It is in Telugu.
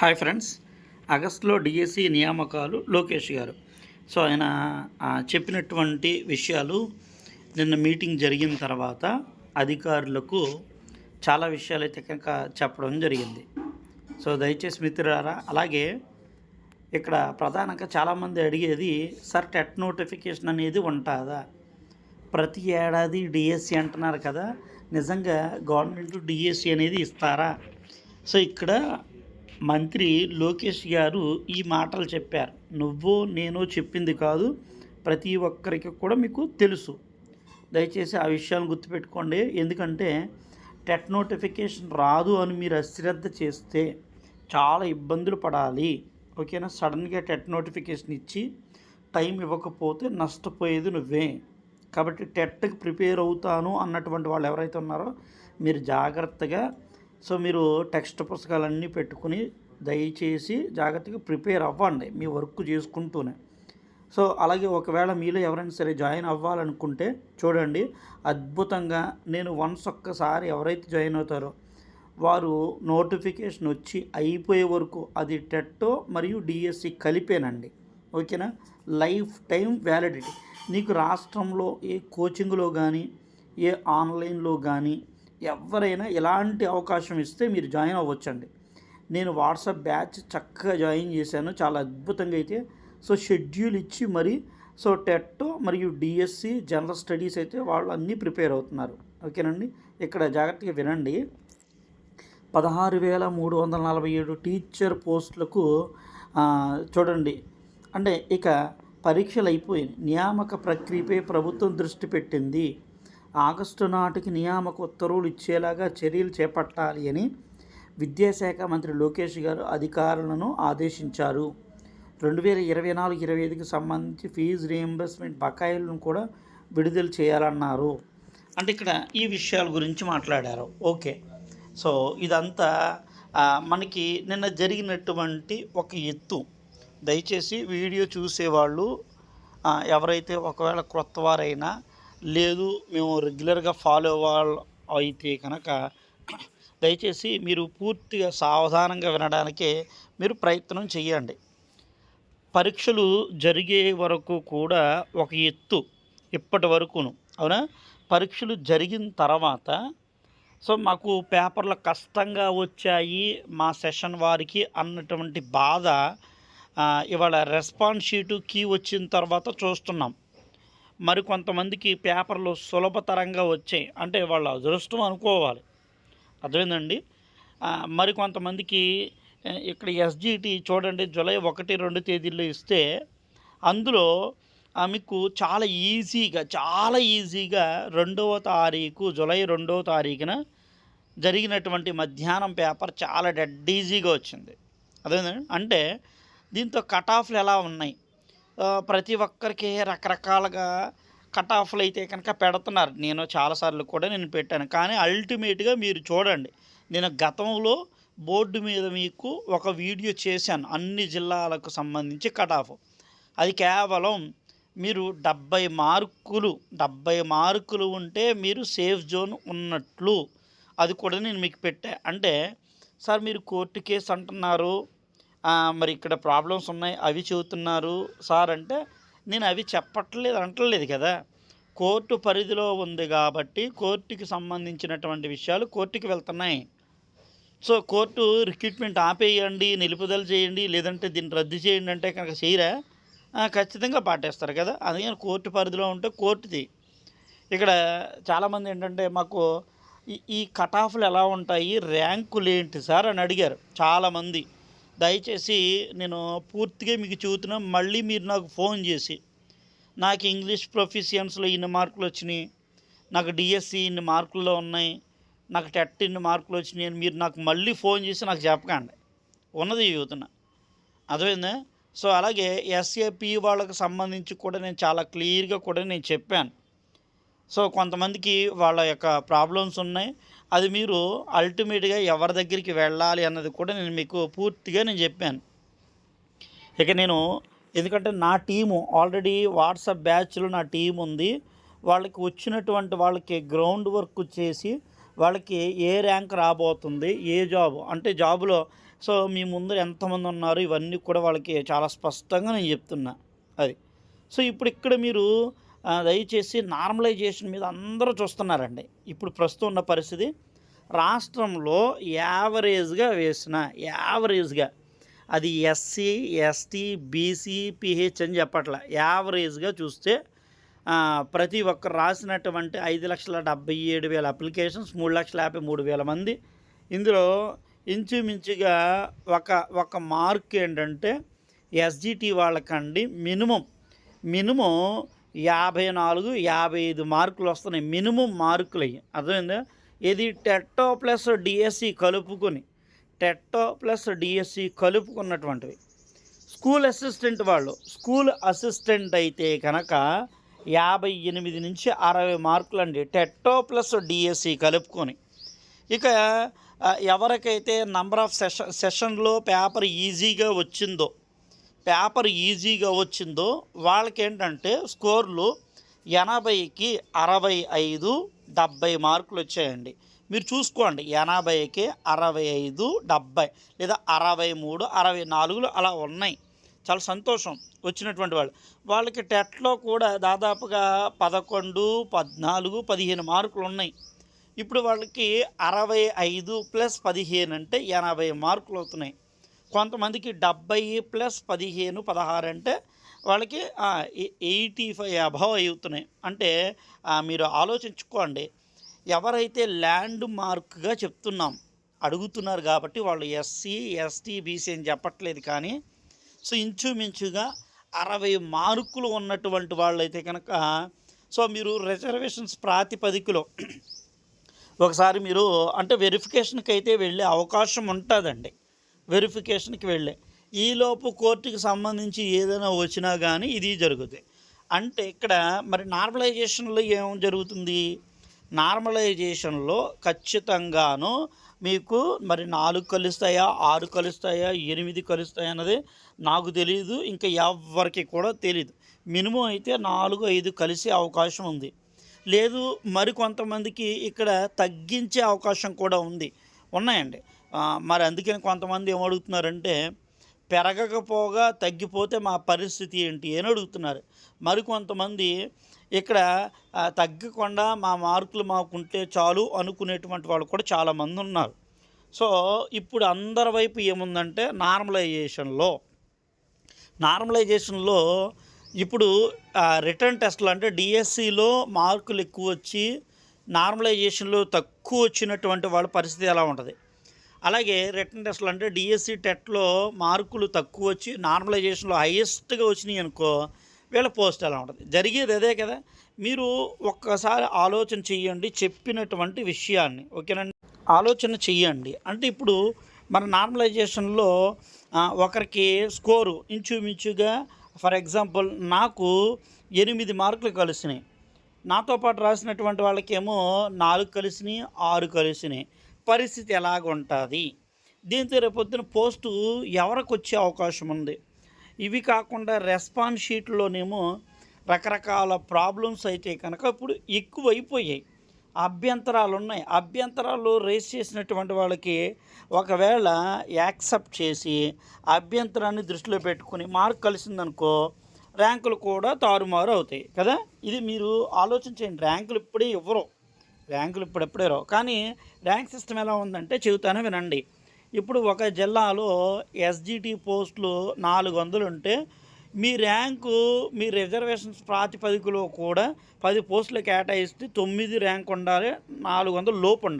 Hi friends. ఆగస్టులో డిఎస్సి నియామకాలు లోకేష్ గారు. సో ఆయన చెప్పినటువంటి విషయాలు నిన్న మీటింగ్ జరిగిన తర్వాత అధికారులకు చాలా విషయాలు అయితే కనుక చెప్పడం జరిగింది. సో దయచేసి మిత్రులారా అలాగే ఇక్కడ ప్రధానంగా చాలామంది అడిగేది సార్ టెట్ నోటిఫికేషన్ అనేది ఉంటుందా? ప్రతి ఏడాది డిఎస్సి అంటున్నారు కదా నిజంగా గవర్నమెంట్ డిఎస్సి అనేది ఇస్తారా? సో ఇక్కడ మంత్రి లోకేష్ గారు ఈ మాటలు చెప్పారు. నువ్వు నేను చెప్పింది కాదు ప్రతి ఒక్కరికి కూడా మీకు తెలుసు. దయచేసి ఆ విషయాలను గుర్తుపెట్టుకోండి. ఎందుకంటే టెట్ నోటిఫికేషన్ రాదు అని మీరు అశ్రద్ధ చేస్తే చాలా ఇబ్బందులు పడాలి. ఓకేనా? సడన్గా టెట్ నోటిఫికేషన్ ఇచ్చి టైం ఇవ్వకపోతే నష్టపోయేది నువ్వే. కాబట్టి టెట్కి ప్రిపేర్ అవుతాను అన్నటువంటి వాళ్ళు ఎవరైతే ఉన్నారో మీరు జాగ్రత్తగా సో మీరు టెక్స్ట్ పుస్తకాలన్నీ పెట్టుకుని దయచేసి జాగ్రత్తగా ప్రిపేర్ అవ్వండి మీ వర్క్ చేసుకుంటూనే. సో అలాగే ఒకవేళ మీలో ఎవరైనా సరే జాయిన్ అవ్వాలనుకుంటే చూడండి అద్భుతంగా నేను వన్స్ ఒక్కసారి ఎవరైతే జాయిన్ అవుతారో వారు నోటిఫికేషన్ వచ్చి అయిపోయే వరకు అది టెట్టో మరియు డిఎస్సి కలిపేనండి. ఓకేనా? Life time validity. నీకు రాష్ట్రంలో ఏ కోచింగ్లో కానీ ఏ ఆన్లైన్లో కానీ ఎవరైనా ఎలాంటి అవకాశం ఇస్తే మీరు జాయిన్ అవ్వచ్చండి. నేను వాట్సాప్ బ్యాచ్ చక్కగా జాయిన్ చేశాను. చాలా అద్భుతంగా అయితే. సో షెడ్యూల్ ఇచ్చి మరి సో టెట్ మరియు డిఎస్సి జనరల్ స్టడీస్ అయితే వాళ్ళు అన్నీ ప్రిపేర్ అవుతున్నారు. ఓకేనండి? ఇక్కడ జాగ్రత్తగా వినండి. పదహారు వేల మూడు వందల నలభై ఏడు టీచర్ పోస్టులకు చూడండి. అంటే ఇక పరీక్షలు అయిపోయాయి నియామక ప్రక్రియపై ప్రభుత్వం దృష్టి పెట్టింది. ఆగస్టు నాటికి నియామక ఉత్తర్వులు ఇచ్చేలాగా చర్యలు చేపట్టాలి అని విద్యాశాఖ మంత్రి లోకేష్ గారు అధికారులను ఆదేశించారు. రెండు వేల ఇరవై నాలుగు ఇరవై ఐదుకి సంబంధించి ఫీజు రియంబర్స్మెంట్ బకాయిలను కూడా విడుదల చేయాలన్నారు. అంటే ఇక్కడ ఈ విషయాల గురించి మాట్లాడారు. ఓకే. సో ఇదంతా మనకి నిన్న జరిగినటువంటి ఒక ఎత్తు. దయచేసి వీడియో చూసేవాళ్ళు ఎవరైతే ఒకవేళ క్రొత్త వారైనా లేదు మేము రెగ్యులర్గా ఫాలో వాళ్ళు అయితే కనుక దయచేసి మీరు పూర్తిగా సావధానంగా వినడానికే మీరు ప్రయత్నం చేయండి పరీక్షలు జరిగే వరకు కూడా ఒక ఎత్తు ఇప్పటి వరకును అవునా? పరీక్షలు జరిగిన తర్వాత సో మాకు పేపర్లు కష్టంగా వచ్చాయి మా సెషన్ వారికి అన్నటువంటి బాధ ఇవాళ రెస్పాన్స్ షీటు కీ వచ్చిన తర్వాత చూస్తున్నాం. మరి కొంతమందికి పేపర్లు సులభతరంగా వచ్చాయి. అంటే వాళ్ళ అదృష్టం అనుకోవాలి. అర్థమైందండి? మరికొంతమందికి మరి కొంతమందికి ఇక్కడ ఎస్జిటి చూడండి జూలై ఒకటి రెండు తేదీల్లో ఇస్తే అందులో ఆ, మీకు చాలా ఈజీగా చాలా ఈజీగా రెండవ తారీఖు జూలై రెండవ తారీఖున జరిగినటువంటి మధ్యాహ్నం పేపర్ చాలా డెడ్ ఈజీగా వచ్చింది. అదే అంటే దీంతో కట్ ఆఫ్లు ఎలా ఉన్నాయి? ప్రతి ఒక్కరికి రకరకాలుగా కట్ ఆఫ్లు అయితే కనుక పెడుతున్నారు. నేను చాలాసార్లు కూడా నేను పెట్టాను. కానీ అల్టిమేట్గా మీరు చూడండి. నేను గతంలో బోర్డు మీద మీకు ఒక వీడియో చేశాను. అన్ని జిల్లాలకు సంబంధించి కట్ ఆఫ్ అది కేవలం మీరు డెబ్బై మార్కులు డెబ్బై మార్కులు ఉంటే మీరు సేఫ్ జోన్ ఉన్నట్లు అది కూడా నేను మీకు పెట్టా. అంటే సార్ మీరు కోర్టు కేసు అంటున్నారు. మరి ఇక్కడ ప్రాబ్లమ్స్ ఉన్నాయి అవి చెబుతున్నారు. సార్ అంటే నేను అవి చెప్పట్లేదు అంటలేదు కదా. కోర్టు పరిధిలో ఉంది కాబట్టి కోర్టుకి సంబంధించినటువంటి విషయాలు కోర్టుకి వెళ్తున్నాయి. సో కోర్టు రిక్రూట్మెంట్ ఆపేయండి నిలుపుదల చేయండి లేదంటే దీన్ని రద్దు చేయండి అంటే కనుక చేయరా? ఖచ్చితంగా పాటేస్తారు కదా. అందుకని కోర్టు పరిధిలో ఉంటే కోర్టుది. ఇక్కడ చాలామంది ఏంటంటే మాకు ఈ ఈ కట్ ఆఫ్లు ఎలా ఉంటాయి? ర్యాంకులు ఏంటి సార్ అని అడిగారు చాలామంది. దయచేసి నేను పూర్తిగా మీకు చెబుతున్నా మళ్ళీ మీరు నాకు ఫోన్ చేసి నాకు ఇంగ్లీష్ ప్రొఫిషియన్స్లో ఇన్ని మార్కులు వచ్చినాయి నాకు డిఎస్సి ఇన్ని మార్కుల్లో ఉన్నాయి నాకు టెట్ ఇన్ని మార్కులు వచ్చినాయి అని మీరు నాకు మళ్ళీ ఫోన్ చేసి నాకు చెప్పకండి. ఉన్నది చెబుతున్నా. అర్థమైందా? సో అలాగే ఎస్ఏపి వాళ్ళకి సంబంధించి కూడా నేను చాలా క్లియర్గా కూడా నేను చెప్పాను. సో కొంతమందికి వాళ్ళ యొక్క ప్రాబ్లమ్స్ ఉన్నాయి అది మీరు అల్టిమేట్గా ఎవరి దగ్గరికి వెళ్ళాలి అన్నది కూడా నేను మీకు పూర్తిగా నేను చెప్పాను. ఇక నేను ఎందుకంటే నా టీము ఆల్రెడీ వాట్సాప్ బ్యాచ్లో నా టీం ఉంది. వాళ్ళకి వచ్చినటువంటి వాళ్ళకి గ్రౌండ్ వర్క్ చేసి వాళ్ళకి ఏ ర్యాంక్ రాబోతుంది ఏ జాబ్ అంటే జాబులో సో మీ ముందర ఎంతమంది ఉన్నారు? ఇవన్నీ కూడా వాళ్ళకి చాలా స్పష్టంగా నేను చెప్తున్నా. అది. సో ఇప్పుడు ఇక్కడ మీరు దయచేసి నార్మలైజేషన్ మీద అందరూ చూస్తున్నారండి. ఇప్పుడు ప్రస్తుతం ఉన్న పరిస్థితి రాష్ట్రంలో యావరేజ్గా వేసిన యావరేజ్గా అది ఎస్సీ ఎస్టీ బీసీ పిహెచ్ అని చెప్పట్ల యావరేజ్గా చూస్తే ప్రతి ఒక్కరు రాసినటువంటి ఐదు లక్షల డెబ్బై ఏడు వేల అప్లికేషన్స్ మూడు లక్షల యాభై మూడు వేల మంది. ఇందులో ఇంచుమించుగా ఒక ఒక మార్క్ ఏంటంటే ఎస్జిటి వాళ్ళకండి మినిమం మినిమం యాభై నాలుగు యాభై ఐదు మార్కులు వస్తున్నాయి. మినిమం మార్కులు అయ్యి. అర్థమైందా? ఇది టెట్టో ప్లస్ డిఎస్సి కలుపుకొని టెట్టో ప్లస్ డిఎస్సి కలుపుకున్నటువంటివి. స్కూల్ అసిస్టెంట్ వాళ్ళు స్కూల్ అసిస్టెంట్ అయితే కనుక యాభై ఎనిమిది నుంచి అరవై మార్కులు అండి టెట్టో ప్లస్ డిఎస్సి కలుపుకొని. ఇక ఎవరికైతే నంబర్ ఆఫ్ సెషన్ సెషన్లో పేపర్ ఈజీగా వచ్చిందో పేపర్ ఈజీగా వచ్చిందో వాళ్ళకి ఏంటంటే స్కోర్లు ఎనభైకి అరవై ఐదు డెబ్బై మార్కులు వచ్చాయండి. మీరు చూసుకోండి ఎనభైకి అరవై ఐదు డెబ్బై లేదా అరవై మూడు అరవై నాలుగులు అలా ఉన్నాయి. చాలా సంతోషం వచ్చినటువంటి వాళ్ళు. వాళ్ళకి టెట్లో కూడా దాదాపుగా పదకొండు పద్నాలుగు పదిహేను మార్కులు ఉన్నాయి. ఇప్పుడు వాళ్ళకి అరవై ఐదు ప్లస్ పదిహేను అంటే ఎనభై మార్కులు అవుతున్నాయి. కొంతమందికి డెబ్బై ప్లస్ పదిహేను పదహారు అంటే వాళ్ళకి ఎయిటీ ఫైవ్ అబవ్ అవుతున్నాయి. అంటే మీరు ఆలోచించుకోండి. ఎవరైతే ల్యాండ్ మార్క్గా చెప్తున్నాం అడుగుతున్నారు కాబట్టి వాళ్ళు ఎస్సీ ఎస్టీ బీసీ అని చెప్పట్లేదు కానీ సో ఇంచుమించుగా అరవై మార్కులు ఉన్నటువంటి వాళ్ళైతే కనుక సో మీరు రిజర్వేషన్స్ ప్రాతిపదికలో ఒకసారి మీరు అంటే వెరిఫికేషన్కి అయితే వెళ్ళే అవకాశం ఉంటుందండి. వెరిఫికేషన్కి వెళ్ళే ఈలోపు కోర్టుకి సంబంధించి ఏదైనా వచ్చినా కానీ ఇది జరుగుతాయి. అంటే ఇక్కడ మరి నార్మలైజేషన్లో ఏం జరుగుతుంది? నార్మలైజేషన్లో ఖచ్చితంగాను మీకు మరి నాలుగు కలుస్తాయా? ఆరు కలుస్తాయా? ఎనిమిది కలుస్తాయా అన్నది నాకు తెలియదు ఇంకా ఎవరికి కూడా తెలియదు మినిమం అయితే నాలుగు ఐదు కలిసే అవకాశం ఉంది. లేదు మరి కొంతమందికి ఇక్కడ తగ్గించే అవకాశం కూడా ఉంది. ఉన్నాయండి. మరి అందుకని కొంతమంది ఏమడుగుతున్నారంటే పెరగకపోగా తగ్గిపోతే మా పరిస్థితి ఏంటి అని అడుగుతున్నారు. మరి కొంతమంది ఇక్కడ తగ్గకుండా మా మార్కులు మాకుంటే చాలు అనుకునేటువంటి వాళ్ళు కూడా చాలామంది ఉన్నారు. సో ఇప్పుడు అందరి వైపు ఏముందంటే నార్మలైజేషన్లో. నార్మలైజేషన్లో ఇప్పుడు రిటర్న్ టెస్ట్లు అంటే డిఎస్సిలో మార్కులు ఎక్కువ వచ్చి నార్మలైజేషన్లో తక్కువ వచ్చినటువంటి వాళ్ళ పరిస్థితి ఎలా ఉంటుంది? అలాగే రిటర్న్ టెస్ట్లు అంటే డిఎస్సి టెట్లో మార్కులు తక్కువ వచ్చి నార్మలైజేషన్లో హైయెస్ట్గా వచ్చినాయి అనుకో వీళ్ళ పోస్ట్ ఎలా ఉంటుంది? జరిగేది అదే కదా? మీరు ఒక్కసారి ఆలోచన చెయ్యండి చెప్పినటువంటి విషయాన్ని ఓకేనండి ఆలోచన చెయ్యండి. అంటే ఇప్పుడు మన నార్మలైజేషన్లో ఒకరికి స్కోరు ఇంచుమించుగా ఫర్ ఎగ్జాంపుల్ నాకు ఎనిమిది మార్కులు కలిసినాయి. నాతో పాటు రాసినటువంటి వాళ్ళకేమో నాలుగు కలిసినాయి ఆరు కలిసినాయి పరిస్థితి ఎలాగుంటుంది? దీంతో రేపొద్దున పోస్టు ఎవరికి వచ్చే అవకాశం ఉంది ఇవి కాకుండా రెస్పాన్స్ షీట్లోనేమో రకరకాల ప్రాబ్లమ్స్ అయితే కనుక ఇప్పుడు ఎక్కువైపోయాయి. అభ్యంతరాలు ఉన్నాయి అభ్యంతరాలు రేస్ చేసినటువంటి వాళ్ళకి ఒకవేళ యాక్సెప్ట్ చేసి అభ్యంతరాన్ని దృష్టిలో పెట్టుకుని మార్క్ కలిసిందనుకో ర్యాంకులు కూడా తారుమారు అవుతాయి కదా? ఇది మీరు ఆలోచించండి ర్యాంకులు ఇప్పుడే ఇవ్వరు. ర్యాంకులు ఇప్పుడెప్పుడే రావు. కానీ ర్యాంక్ సిస్టమ్ ఎలా ఉందంటే చెబుతానే వినండి. ఇప్పుడు ఒక జిల్లాలో ఎస్జిటి పోస్టులు నాలుగు వందలు ఉంటే మీ ర్యాంకు మీ రిజర్వేషన్స్ ప్రాతిపదికలో కూడా పది పోస్టులు కేటాయిస్తే తొమ్మిది ర్యాంక్ ఉండాలి నాలుగు వందల లోపు ఉండాలి.